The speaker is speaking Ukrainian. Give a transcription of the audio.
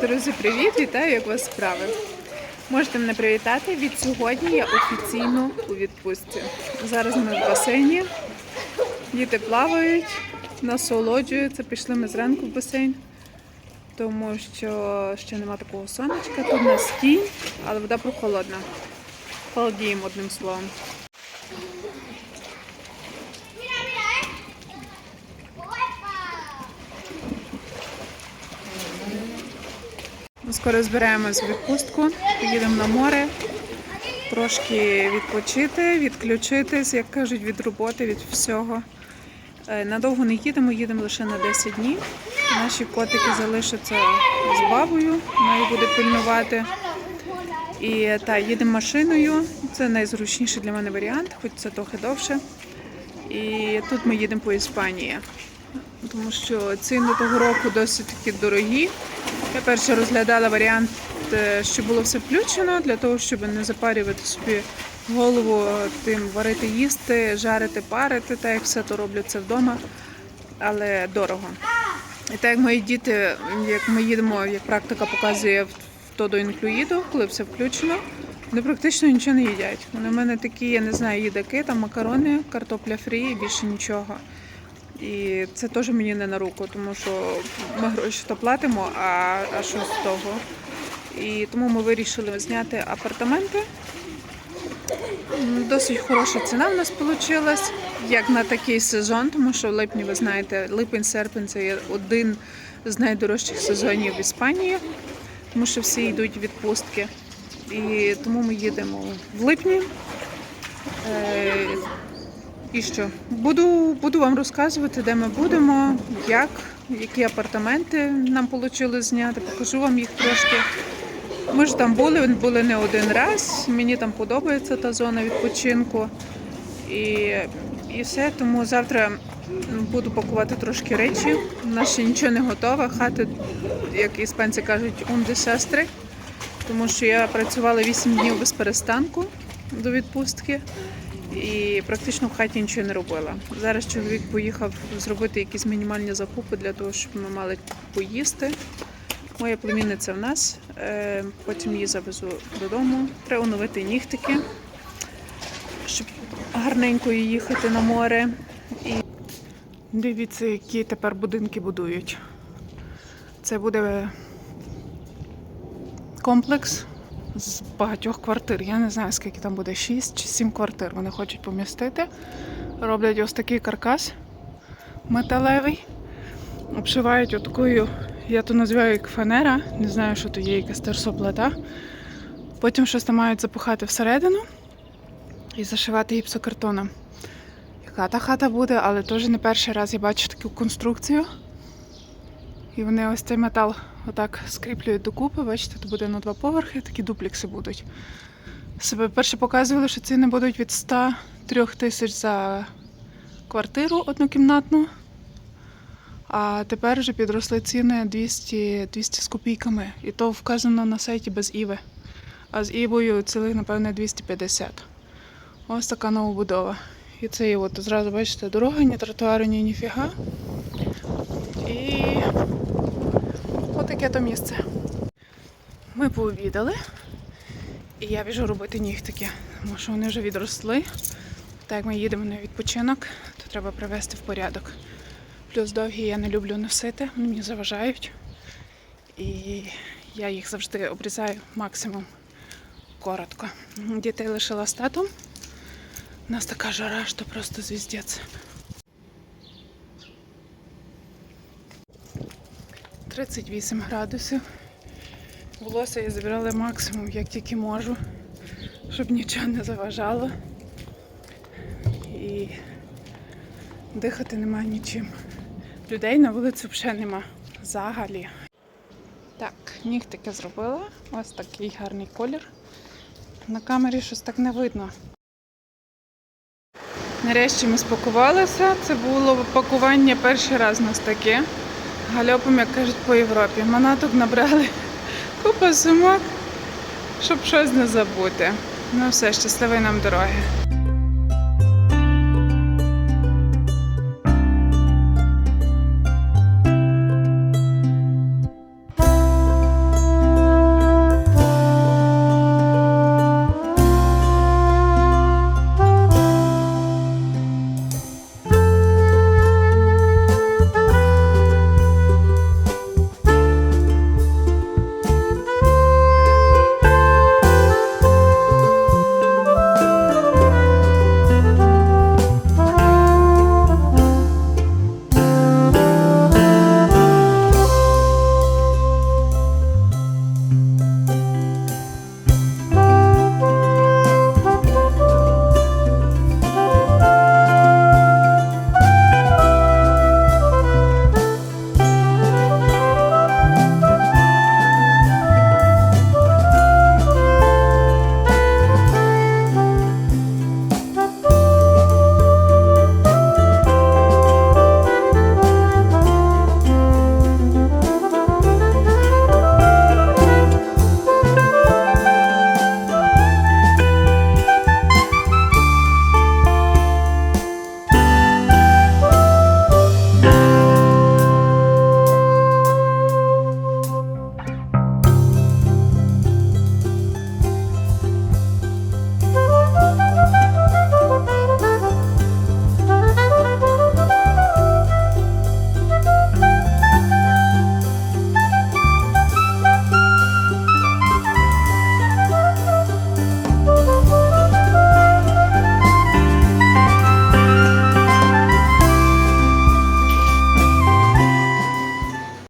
Друзі, привіт! Вітаю, як у вас справи. Можете мене привітати. Від сьогодні я офіційно у відпустці. Зараз ми в басейні. Діти плавають, насолоджуються. Пішли ми зранку в басейн, тому що ще нема такого сонечка. Тут у нас тінь, але вода прохолодна. Холодіємо одним словом. Скоро збираємось відпустку, поїдемо на море, трошки відпочити, відключитись, як кажуть, від роботи, від всього. Е, Надовго не їдемо, їдемо лише на 10 днів. Наші котики залишаться з бабою, вона їх буде пильнувати. І та, їдемо машиною. Це найзручніший для мене варіант, хоч це трохи довше. І тут ми їдемо по Іспанії, тому що ціни того року досить таки дорогі. Я перше розглядала варіант, е, що було все включено для того, щоб не запарювати собі голову тим варити, їсти, жарити, парити, так як все то роблять це вдома, але дорого. І так як мої діти, як ми їдемо, як практика показує в то до інклюїду, коли все включено, вони практично нічого не їдять. Вони в мене такі, я не знаю, їдаки, там макарони, картопля фрі і більше нічого. І це теж мені не на руку, тому що ми гроші то платимо, а, а що з того? І тому ми вирішили зняти апартаменти. Досить хороша ціна в нас вийшла, як на такий сезон, тому що в липні, ви знаєте, липень-серпень це є один з найдорожчих сезонів в Іспанії, тому що всі йдуть відпустки. І тому ми їдемо в липні. І що? Буду, буду вам розказувати, де ми будемо, як, які апартаменти нам вийшло зняти. Покажу вам їх трошки. Ми ж там були, були не один раз. Мені там подобається та зона відпочинку. І, і все. Тому завтра буду пакувати трошки речі. У нас ще нічого не готове. Хати, як іспанці кажуть, un desastre. Тому що я працювала 8 днів без перестанку до відпустки і практично в хаті нічого не робила. Зараз чоловік поїхав зробити якісь мінімальні закупи для того, щоб ми мали поїсти. Моя племінниця в нас, е, потім її завезу додому. Треба оновити нігтики, щоб гарненько їхати на море. І дивіться, які тепер будинки будують. Це буде комплекс з багатьох квартир. Я не знаю, скільки там буде, 6 чи 7 квартир. Вони хочуть помістити. Роблять ось такий каркас металевий. Обшивають отакою, я то називаю як фанера, не знаю, що то є, якась терсоплита. Потім щось там мають запихати всередину і зашивати гіпсокартоном. Яка та хата буде, але теж не перший раз я бачу таку конструкцію. І вони ось цей метал отак скріплюють докупи. Бачите, тут буде на два поверхи, такі дуплікси будуть. Себе перше показували, що ціни будуть від 103 тисяч за квартиру однокімнатну. А тепер вже підросли ціни 200, 200 з копійками. І то вказано на сайті без Іви. А з Івою цілих, напевне, 250. Ось така новобудова. І це є от зразу, бачите, дорога, ні тротуару, ні ніфіга. І отаке то місце. Ми пообідали. І я біжу робити нігтики, тому що вони вже відросли. Так як ми їдемо на відпочинок, то треба привести в порядок. Плюс довгі я не люблю носити, вони мені заважають. І я їх завжди обрізаю максимум коротко. Дітей лишила з татом. У нас така жара, що просто звіздець. 38 градусів. Волосся я забирала максимум, як тільки можу, щоб нічого не заважало. І дихати немає нічим. Людей на вулиці взагалі нема. Взагалі. Так, нігтики зробила. Ось такий гарний колір. На камері щось так не видно. Нарешті ми спакувалися. Це було пакування перший раз у нас таке. Гальопом, як кажуть, по Європі. Манаток набрали купу сумок, щоб щось не забути. Ну все, щасливої нам дороги.